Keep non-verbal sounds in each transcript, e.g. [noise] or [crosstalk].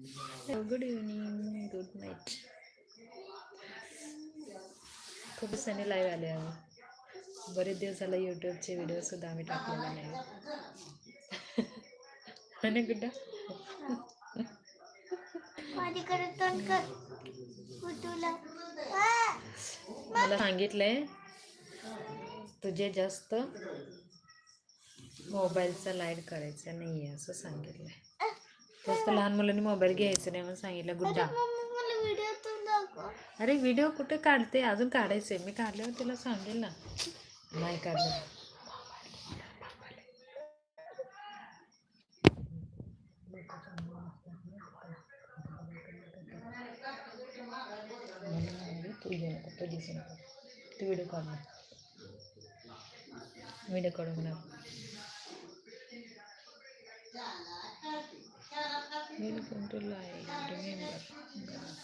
Good evening good night खूप दिवसांनी live आले आम्ही. बरेच दिवस झाला यूट्यूबचे व्हिडिओ सुद्धा आम्ही टाकलेले नाही. [laughs] आणि गुड्डा मला सांगितलंय तुझे जास्त मोबाईलचा लाइट करायचा नाही असं सांगितलंय. जास्त लहान मुलांनी मोबाईल घ्यायचं नाही म्हणून सांगितलं गुड्डा अरे व्हिडिओ कुठे काढते? अजून काढायचंय. मी काढल्यावर तिला सांगेल ना. नाही काढलं. तू तू व्हिडिओ काढ ना व्हिडिओ काढून म्हणा to टू Remember God.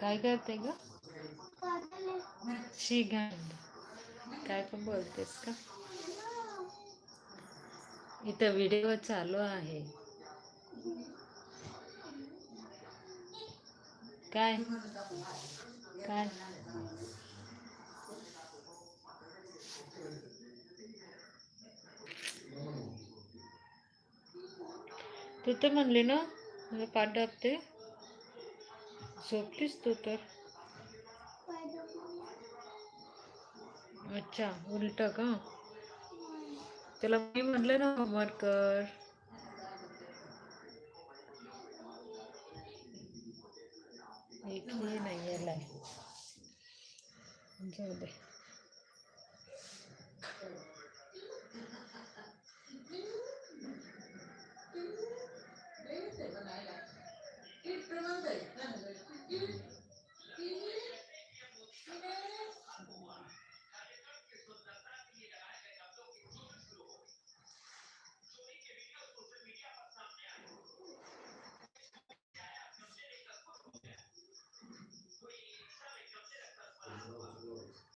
काय करते ग? शी काय पण बोलतेस का? इथं व्हिडिओ चालू आहे. काय? काय? तू तर म्हणली ना मला पाठ दाबते. झोपलीस तू तर. अच्छा उलट का? त्याला मी म्हटलं ना होमवर्क कर. एकही नाही यायला जाऊ दे